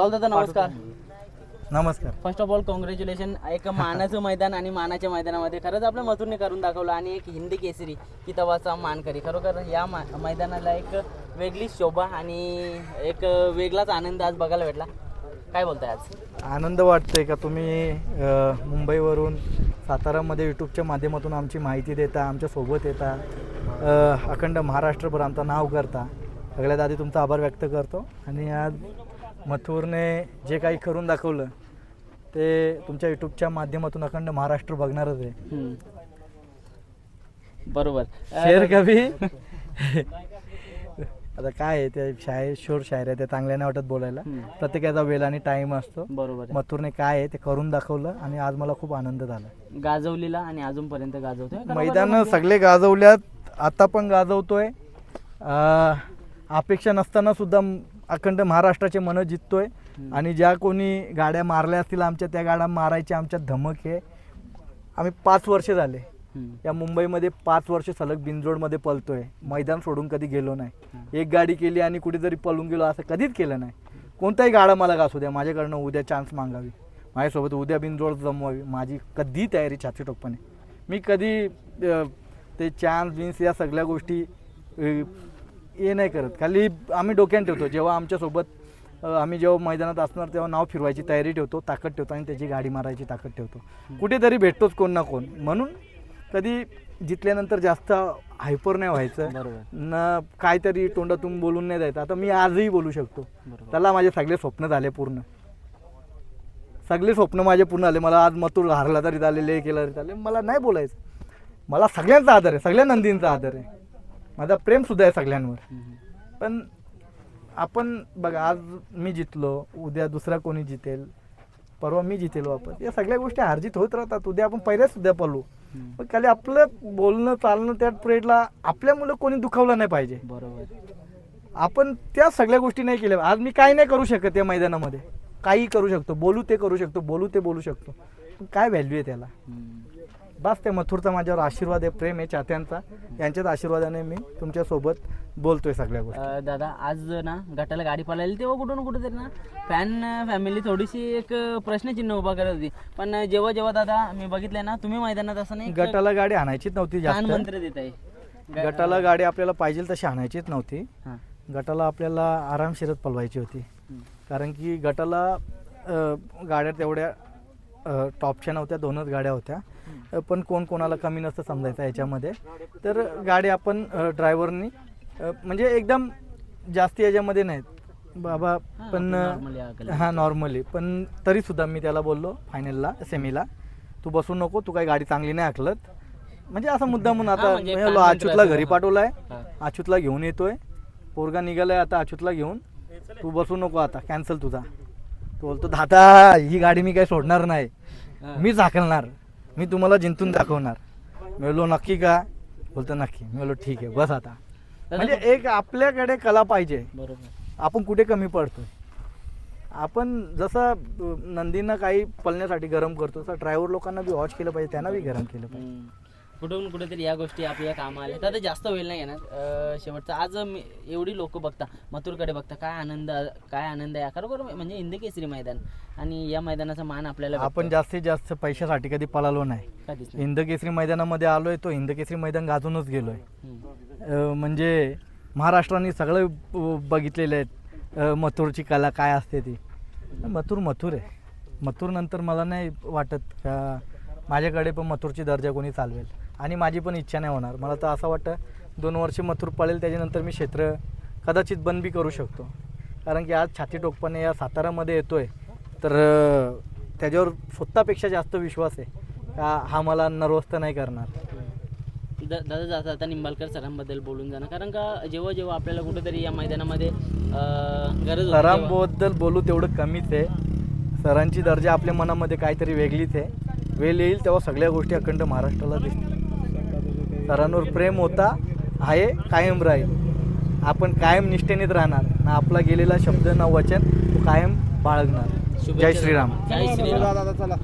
राहुल दादा नमस्कार. नमस्कार. फर्स्ट ऑफ ऑल कॉंग्रॅच्युलेशन एक मानाचं मैदान आणि मानाच्या मैदानामध्ये खरंच आपल्या मथुरने करून दाखवलं आणि एक हिंदी केसरी किताबाचा मानकरी खरोखर या मा मैदानाला एक वेगळी शोभा आणि एक वेगळाच आनंद आज बघायला भेटला. काय बोलताय आज? आनंद वाटतोय का तुम्ही अ, मुंबईवरून सातारामध्ये यूट्यूबच्या माध्यमातून आमची माहिती देता आमच्यासोबत येता अ, अखंड महाराष्ट्रभर आमचं नाव करता. सगळ्यात आधी तुमचा आभार व्यक्त करतो. आणि आज मथुरने जे काही करून दाखवलं ते तुमच्या यूट्यूबच्या माध्यमातून अखंड महाराष्ट्र बघणारच आहे. हम्म. बरोबर. शेर कभी? आता काय आहे ते शायर शोर शायर आहे ते चांगल्या नाही वाटत बोलायला. हम्म. प्रत्येकाचा वेळ आणि टाईम असतो. बरोबर. मथुरने काय आहे ते करून दाखवलं आणि आज मला खूप आनंद झाला. गाजवलीला आणि अजूनपर्यंत गाजवतोय? मैदान म्हणजे- सगळे गाजवल्यात आता पण गाजवतोय. अं, अपेक्षा नसताना सुद्धा म- अखंड महाराष्ट्राचे मन हम्म. आणि ज्या कोणी गाड्या मारल्या असतील आमच्या त्या गाड्या मारायच्या आमच्यात धमक आहे आम्ही पाच वर्ष झाले. या मुंबईमध्ये पाच वर्ष सलग बिनजोडमध्ये पलतोय. मैदान सोडून कधी गेलो. नाही. एक गाडी केली आणि कुठेतरी पळून गेलो असं कधीच केलं नाही. कोणताही गाडा मला घासू द्या माझ्याकडनं उद्या चान्स मागावी. माझ्यासोबत उद्या बिनजोड जमवावी. माझी कधी तयारी छाती टोकपणे मी कधी ते चान्स बिन्स या सगळ्या गोष्टी हे नाही करत. खाली आम्ही डोक्यात ठेवतो. जेव्हा आमच्यासोबत आम्ही जेव्हा मैदानात असणार तेव्हा नाव फिरवायची तयारी ठेवतो ताकद ठेवतो आणि त्याची गाडी मारायची ताकद ठेवतो. कुठेतरी भेटतोच कोण ना कोण. म्हणून कधी जितल्यानंतर जास्त हायपर नाही व्हायचं बरोबर. न काहीतरी तोंडातून बोलून नाही द्यायचं आता मी आजही बोलू शकतो. त्याला माझे सगळे स्वप्न झाले पूर्ण. सगळे स्वप्न माझे पूर्ण झाले. मला आज मतूर हारला तरी झालेले केलं तरी चालेल. मला नाही बोलायचं. मला सगळ्यांचा आदर आहे. सगळ्या नंदींचा आदर आहे. माझा प्रेमसुद्धा आहे सगळ्यांवर. पण आपण बघा आज मी जितलो उद्या दुसरा कोणी जितेल परवा मी जितेल वापस या सगळ्या गोष्टी हारजीत होत राहतात. उद्या आपण पहिल्याच सुद्धा पळू. हम्म. पण खाली आपलं बोलणं चालणं त्या प्रेडला आपल्या मुलं कोणी दुखावलं नाही पाहिजे. बरोबर. आपण त्या सगळ्या गोष्टी नाही केल्या. आज मी काही नाही करू शकत या मैदानामध्ये. काही करू शकतो. बोलू ते करू शकतो. बोलू ते बोलू शकतो. पण काय व्हॅल्यू आहे त्याला. बस त्या मथुरचा माझ्यावर आशीर्वाद आहे प्रेम आहे चाहत्यांचा. यांच्याच आशीर्वादाने मी तुमच्यासोबत बोलतोय सगळ्या गोष्टी. अ, दादा आज ना गटाला गाडी पळाली तेव्हा कुठून ना कुठेतरी ना फॅन फॅमिली थोडीशी एक प्रश्नचिन्ह उभा करत होती. पण जेव्हा जेव्हा दादा मी बघितलंय ना तुम्ही मैदानात असं एक गटाला गाडी आणायचीच नव्हती छान जास्त. मंत्र देत आहे गटाला गाडी आपल्याला पाहिजे तशी आणायचीच नव्हती. हां. गटाला आपल्याला आरामशीरच पलवायची होती. हम्म. कारण की गटाला अ, गाड्या तेवढ्या अ, टॉपच्या नव्हत्या दोनच गाड्या होत्या. पण कोण कोणाला कमी नसतं समजायचं याच्यामध्ये तर गाडी आपण ड्रायव्हरनी म्हणजे एकदम जास्ती याच्यामध्ये नाहीत. बाबा पण. हां नॉर्मली पण तरीसुद्धा मी त्याला बोललो फायनलला सेमीला तू बसू नको तू काही गाडी चांगली नाही आखलत. म्हणजे असा मुद्दा म्हणून आता म्हणजे मी अच्युतला असं. घरी पाठवलाय. अच्युतला घेऊन येतोय. पोरगा निघालाय आता अच्युतला घेऊन. तू बसू नको आता कॅन्सल तुझा. तो बोलतो दादा ही गाडी मी काही सोडणार नाही. मीच हाकलणार मी तुम्हाला जिंतून दाखवणार. मी बोललो नक्की का? बोलतो नक्की. मी बोललो ठीक आहे बस आता. म्हणजे एक आपल्याकडे कला पाहिजे. बरोबर. आपण कुठे कमी पडतोय? आपण जसं नंदींना काही पळण्यासाठी गरम करतो तसं ड्रायव्हर लोकांना बी वॉच केलं पाहिजे त्यांना बी गरम केलं पाहिजे. कुठून कुठेतरी या गोष्टी आपल्या कामा आल्या. तर जास्त वेळ नाही येणार. शेवटचा आज मी एवढी लोक बघता मथुरकडे बघता काय आनंद काय आनंद आहे. खरोखर म्हणजे इंद केसरी मैदान. आणि या मैदानाचा मान आपल्याला आपण. जास्तीत जास्त पैशासाठी कधी पळालो नाही. हिंद केसरी मैदानामध्ये आलोय तो हिंद केसरी मैदान गाजूनच गेलोय. म्हणजे महाराष्ट्राने सगळं बघितलेलं आहे अ, मथुरची कला काय असते ती. मथुर मथुर आहे. मथुर नंतर मला नाही वाटत का माझ्याकडे पण मथुरची दर्जा कोणी चालवेल. आणि माझी पण इच्छा नाही होणार. मला तर असं वाटतं दोन वर्ष मथुर पळेल त्याच्यानंतर मी क्षेत्र कदाचित बंद बी करू शकतो. कारण की आज छाती टोकपणे या सातारामध्ये येतोय तर अ, त्याच्यावर स्वतःपेक्षा जास्त विश्वास आहे. का हा मला नर्वस्त नाही करणार. द- दादा जाता आता निंबाळकर सरांबद्दल बोलून जाणं. कारण का जेव्हा जेव्हा आपल्याला कुठेतरी या मैदानामध्ये गरज होती तेव्हा- सरांबद्दल बोलू तेवढं कमीच आहे. सरांची दर्जा आपल्या मनामध्ये काहीतरी वेगळीच आहे. वेळ येईल तेव्हा सगळ्या गोष्टी अखंड महाराष्ट्राला दिसतील. सरांवर प्रेम होता आहे कायम राहील. आपण कायम निष्ठेनेच राहणार. ना आपला गेलेला शब्द ना वचन तो कायम बाळगणार. जय. श्रीराम. जय श्रीराम.